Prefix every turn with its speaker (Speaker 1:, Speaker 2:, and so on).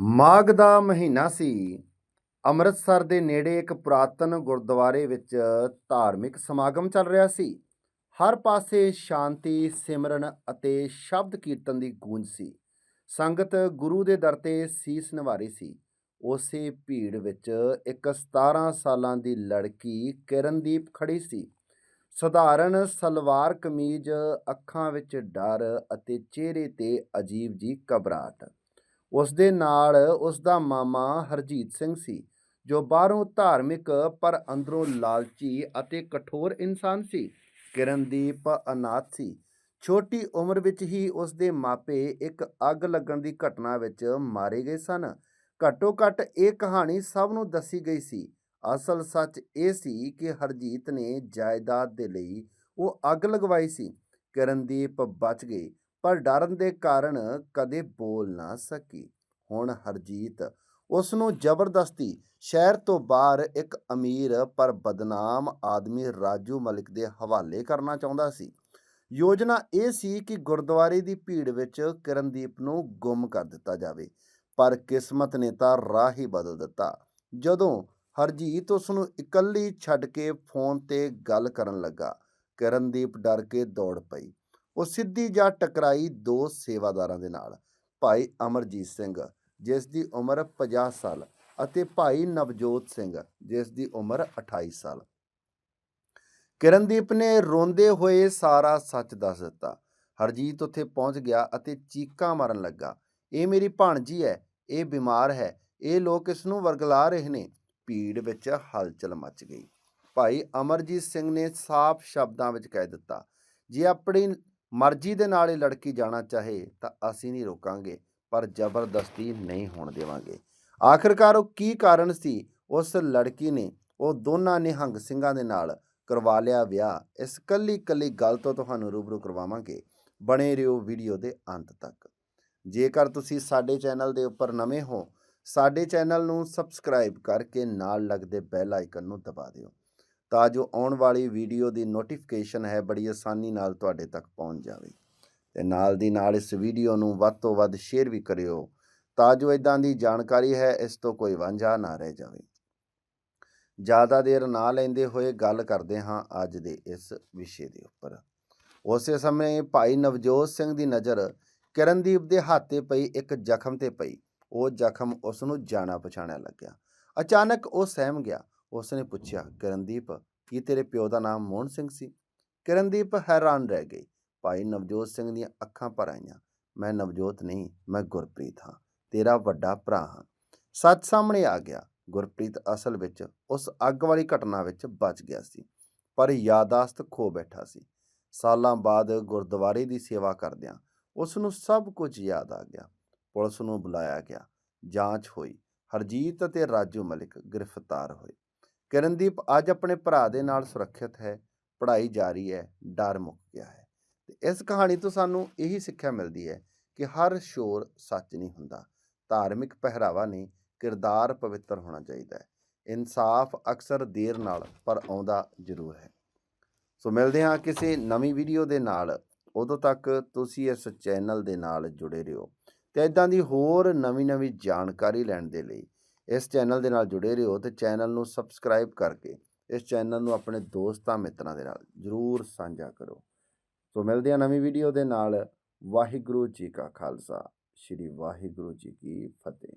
Speaker 1: ਮਾਘ ਦਾ ਮਹੀਨਾ ਸੀ। ਅੰਮ੍ਰਿਤਸਰ ਦੇ ਨੇੜੇ ਇੱਕ ਪੁਰਾਤਨ ਗੁਰਦੁਆਰੇ ਵਿੱਚ ਧਾਰਮਿਕ ਸਮਾਗਮ ਚੱਲ ਰਿਹਾ ਸੀ। ਹਰ ਪਾਸੇ ਸ਼ਾਂਤੀ, ਸਿਮਰਨ ਅਤੇ ਸ਼ਬਦ ਕੀਰਤਨ ਦੀ ਗੂੰਜ ਸੀ। ਸੰਗਤ ਗੁਰੂ ਦੇ ਦਰ ਤੇ ਸੀਸ ਨਿਵਾਰੀ ਸੀ। ਉਸੇ ਭੀੜ ਵਿੱਚ ਇੱਕ 17 ਸਾਲਾਂ ਦੀ ਲੜਕੀ ਕਿਰਨਦੀਪ ਖੜੀ ਸੀ। ਸਧਾਰਨ ਸਲਵਾਰ ਕਮੀਜ਼, ਅੱਖਾਂ ਵਿੱਚ ਡਰ ਅਤੇ ਚਿਹਰੇ ਤੇ ਅਜੀਬ ਜੀ ਘਬਰਾਹਟ। ਉਸ ਦੇ ਨਾਲ ਉਸ ਦਾ ਮਾਮਾ ਹਰਜੀਤ ਸਿੰਘ ਸੀ, ਜੋ ਬਾਹਰੋਂ ਧਾਰਮਿਕ ਪਰ ਅੰਦਰੋਂ ਲਾਲਚੀ ਅਤੇ ਕਠੋਰ ਇਨਸਾਨ ਸੀ, ਕਿਰਨਦੀਪ ਅਨਾਥ ਸੀ। ਛੋਟੀ ਉਮਰ ਵਿੱਚ ਹੀ ਉਸ ਦੇ ਮਾਪੇ ਇੱਕ ਅੱਗ ਲੱਗਣ ਦੀ ਘਟਨਾ ਵਿੱਚ ਮਾਰੇ ਗਏ ਸਨ। ਘੱਟੋ ਘੱਟ ਇਹ ਕਹਾਣੀ ਸਭ ਨੂੰ ਦੱਸੀ ਗਈ ਸੀ। ਅਸਲ ਸੱਚ ਇਹ ਸੀ ਕਿ ਹਰਜੀਤ ਨੇ ਜਾਇਦਾਦ ਦੇ ਲਈ ਉਹ ਅੱਗ ਲਗਵਾਈ ਸੀ। ਕਿਰਨਦੀਪ ਬਚ ਗਏ। ਪਰ ਡਰਨ ਦੇ ਕਾਰਨ ਕਦੇ ਬੋਲ ਨਾ ਸਕੀ। ਹੁਣ ਹਰਜੀਤ ਉਸ ਨੂੰ ਜ਼ਬਰਦਸਤੀ ਸ਼ਹਿਰ ਤੋਂ ਬਾਹਰ ਇੱਕ ਅਮੀਰ ਪਰ ਬਦਨਾਮ ਆਦਮੀ ਰਾਜੂ ਮਲਿਕ ਦੇ ਹਵਾਲੇ ਕਰਨਾ ਚਾਹੁੰਦਾ ਸੀ। ਯੋਜਨਾ ਇਹ ਸੀ ਕਿ ਗੁਰਦੁਆਰੇ ਦੀ ਭੀੜ ਵਿੱਚ ਕਿਰਨਦੀਪ ਨੂੰ ਗੁੰਮ ਕਰ ਦਿੱਤਾ ਜਾਵੇ, ਪਰ ਕਿਸਮਤ ਨੇ ਤਾਂ ਰਾਹ ਹੀ ਬਦਲ ਦਿੱਤਾ। ਜਦੋਂ ਹਰਜੀਤ ਉਸ ਨੂੰ ਇਕੱਲੀ ਛੱਡ ਕੇ ਫੋਨ ਤੇ ਗੱਲ ਕਰਨ ਲੱਗਾ, ਕਿਰਨਦੀਪ ਡਰ ਕੇ ਦੌੜ ਪਈ। ਉਹ ਸਿੱਧੀ ਜਾਂ ਟਕਰਾਈ ਦੋ ਸੇਵਾਦਾਰਾਂ ਦੇ ਨਾਲ, ਭਾਈ ਅਮਰਜੀਤ ਸਿੰਘ, ਜਿਸ ਦੀ ਉਮਰ 50 ਸਾਲ ਅਤੇ ਭਾਈ ਨਵਜੋਤ ਸਿੰਘ, ਜਿਸ ਦੀ ਉਮਰ 28 ਸਾਲ। ਕਿਰਨਦੀਪ ਨੇ ਰੋਂਦੇ ਹੋਏ ਸਾਰਾ ਸੱਚ ਦੱਸ ਦਿੱਤਾ। ਹਰਜੀਤ ਉੱਥੇ ਪਹੁੰਚ ਗਿਆ ਅਤੇ ਚੀਕਾਂ ਮਾਰਨ ਲੱਗਾ। ਇਹ ਮੇਰੀ ਭਾਣਜੀ ਹੈ, ਇਹ ਬਿਮਾਰ ਹੈ, ਇਹ ਲੋਕ ਇਸ ਨੂੰ ਵਰਗਲਾ ਰਹੇ ਨੇ। ਭੀੜ ਵਿੱਚ ਹਲਚਲ ਮਚ ਗਈ। ਭਾਈ ਅਮਰਜੀਤ ਸਿੰਘ ਨੇ ਸਾਫ਼ ਸ਼ਬਦਾਂ ਵਿੱਚ ਕਹਿ ਦਿੱਤਾ, ਜੇ ਆਪਣੀ ਮਰਜ਼ੀ ਦੇ ਨਾਲ ਇਹ ਲੜਕੀ ਜਾਣਾ ਚਾਹੇ ਤਾਂ ਅਸੀਂ ਨਹੀਂ ਰੋਕਾਂਗੇ, ਪਰ ਜ਼ਬਰਦਸਤੀ ਨਹੀਂ ਹੋਣ ਦੇਵਾਂਗੇ। ਆਖਿਰਕਾਰ ਉਹ ਕੀ ਕਾਰਨ ਸੀ? ਉਸ ਲੜਕੀ ਨੇ ਉਹ ਦੋਨਾਂ ਨਿਹੰਗ ਸਿੰਘਾਂ ਦੇ ਨਾਲ ਕਰਵਾ ਲਿਆ ਵਿਆਹ। ਇਸ ਕੱਲੀ ਕੱਲੀ ਗੱਲ ਤੋਂ ਤੁਹਾਨੂੰ ਰੂਬਰੂ ਕਰਵਾਵਾਂਗੇ। ਬਣੇ ਰਹੋ ਵੀਡੀਓ ਦੇ ਅੰਤ ਤੱਕ। ਜੇਕਰ ਤੁਸੀਂ ਸਾਡੇ ਚੈਨਲ ਦੇ ਉੱਪਰ ਨਵੇਂ ਹੋ, ਸਾਡੇ ਚੈਨਲ ਨੂੰ ਸਬਸਕ੍ਰਾਈਬ ਕਰਕੇ ਨਾਲ ਲੱਗਦੇ ਬੈਲ ਆਈਕਨ ਨੂੰ ਦਬਾ ਦਿਓ। ਤਾਂ ਜੋ ਆਉਣ ਵਾਲੀ ਵੀਡੀਓ ਦੀ ਨੋਟੀਫਿਕੇਸ਼ਨ ਹੈ, ਬੜੀ ਆਸਾਨੀ ਨਾਲ ਤੁਹਾਡੇ ਤੱਕ ਪਹੁੰਚ ਜਾਵੇ। ਤੇ ਨਾਲ ਦੀ ਨਾਲ ਇਸ ਵੀਡੀਓ ਨੂੰ ਵੱਧ ਤੋਂ ਵੱਧ ਸ਼ੇਅਰ ਵੀ ਕਰਿਓ, ਤਾਂ ਜੋ ਇਦਾਂ ਦੀ ਜਾਣਕਾਰੀ ਹੈ, ਇਸ ਤੋਂ ਕੋਈ ਵਾਂਝਾ ਨਾ ਰਹਿ ਜਾਵੇ। ਜ਼ਿਆਦਾ ਦੇਰ ਨਾ ਲੈਂਦੇ ਹੋਏ ਗੱਲ ਕਰਦੇ ਹਾਂ ਅੱਜ ਦੇ ਇਸ ਵਿਸ਼ੇ ਦੇ ਉੱਪਰ। ਉਸੇ ਸਮੇਂ ਭਾਈ ਨਵਜੋਤ ਸਿੰਘ ਦੀ ਨਜ਼ਰ ਕਿਰਨਦੀਪ ਦੇ ਹੱਥੇ ਪਈ, ਇੱਕ ਜ਼ਖਮ ਤੇ ਪਈ। ਉਹ ਜ਼ਖਮ ਉਸ ਨੂੰ ਜਾਣਾ ਪਛਾਣਿਆ ਲੱਗਿਆ। ਅਚਾਨਕ ਉਹ ਸਹਿਮ ਗਿਆ। ਉਸ ਨੇ ਪੁੱਛਿਆ, ਕਿਰਨਦੀਪ, ਕੀ ਤੇਰੇ ਪਿਓ ਦਾ ਨਾਮ ਮੋਹਨ ਸਿੰਘ ਸੀ? ਕਿਰਨਦੀਪ ਹੈਰਾਨ ਰਹਿ ਗਈ। ਭਾਈ ਨਵਜੋਤ ਸਿੰਘ ਦੀਆਂ ਅੱਖਾਂ ਭਰ ਆਈਆਂ। ਮੈਂ ਨਵਜੋਤ ਨਹੀਂ, ਮੈਂ ਗੁਰਪ੍ਰੀਤ ਹਾਂ। ਤੇਰਾ ਵੱਡਾ ਭਰਾ ਹਾਂ। ਸੱਚ ਸਾਹਮਣੇ ਆ ਗਿਆ। ਗੁਰਪ੍ਰੀਤ ਅਸਲ ਵਿੱਚ ਉਸ ਅੱਗ ਵਾਲੀ ਘਟਨਾ ਵਿੱਚ ਬਚ ਗਿਆ ਸੀ, ਪਰ ਯਾਦਾਸ਼ਤ ਖੋ ਬੈਠਾ ਸੀ। ਸਾਲਾਂ ਬਾਅਦ ਗੁਰਦੁਆਰੇ ਦੀ ਸੇਵਾ ਕਰਦਿਆਂ ਉਸ ਨੂੰ ਸਭ ਕੁਝ ਯਾਦ ਆ ਗਿਆ। ਪੁਲਿਸ ਨੂੰ ਬੁਲਾਇਆ ਗਿਆ। ਜਾਂਚ ਹੋਈ। ਹਰਜੀਤ ਅਤੇ ਰਾਜੂ ਮਲਿਕ ਗ੍ਰਿਫਤਾਰ ਹੋਏ। ਕਿਰਨਦੀਪ, ਅੱਜ ਆਪਣੇ ਭਰਾ ਦੇ ਨਾਲ ਸੁਰੱਖਿਅਤ ਹੈ, ਪੜ੍ਹਾਈ ਜਾਰੀ ਹੈ, ਡਰ ਮੁੱਕ ਗਿਆ ਹੈ। ਤੇ ਇਸ ਕਹਾਣੀ ਤੋਂ ਸਾਨੂੰ ਇਹੀ ਸਿੱਖਿਆ ਮਿਲਦੀ ਹੈ ਕਿ ਹਰ ਸ਼ੋਰ ਸੱਚ ਨਹੀਂ ਹੁੰਦਾ। ਧਾਰਮਿਕ ਪਹਿਰਾਵਾ ਨਹੀਂ, ਕਿਰਦਾਰ ਪਵਿੱਤਰ ਹੋਣਾ ਚਾਹੀਦਾ ਹੈ। ਇਨਸਾਫ ਅਕਸਰ ਦੇਰ ਨਾਲ, ਪਰ ਆਉਂਦਾ ਜ਼ਰੂਰ ਹੈ। ਸੋ ਮਿਲਦੇ ਹਾਂ ਕਿਸੇ ਨਵੀਂ ਵੀਡੀਓ ਦੇ ਨਾਲ। ਉਦੋਂ ਤੱਕ ਤੁਸੀਂ ਇਸ ਚੈਨਲ ਦੇ ਨਾਲ ਜੁੜੇ ਰਹੋ। ਤੇ ਇਦਾਂ ਦੀ ਹੋਰ ਨਵੀਂ-ਨਵੀਂ ਜਾਣਕਾਰੀ ਲੈਣ ਦੇ ਲਈ ਇਸ ਚੈਨਲ ਦੇ ਨਾਲ ਜੁੜੇ ਰਹੋ ਤੇ ਚੈਨਲ ਨੂੰ ਸਬਸਕ੍ਰਾਈਬ ਕਰਕੇ ਇਸ ਚੈਨਲ ਨੂੰ ਆਪਣੇ ਦੋਸਤਾਂ, ਮਿੱਤਰਾਂ ਦੇ ਨਾਲ ਜਰੂਰ ਸਾਂਝਾ ਕਰੋ। ਸੋ ਮਿਲਦੇ ਹਾਂ ਨਵੀਂ ਵੀਡੀਓ ਦੇ ਨਾਲ। ਵਾਹਿਗੁਰੂ ਜੀ ਕਾ ਖਾਲਸਾ। ਸ੍ਰੀ ਵਾਹਿਗੁਰੂ ਜੀ ਕੀ ਫਤਿਹ।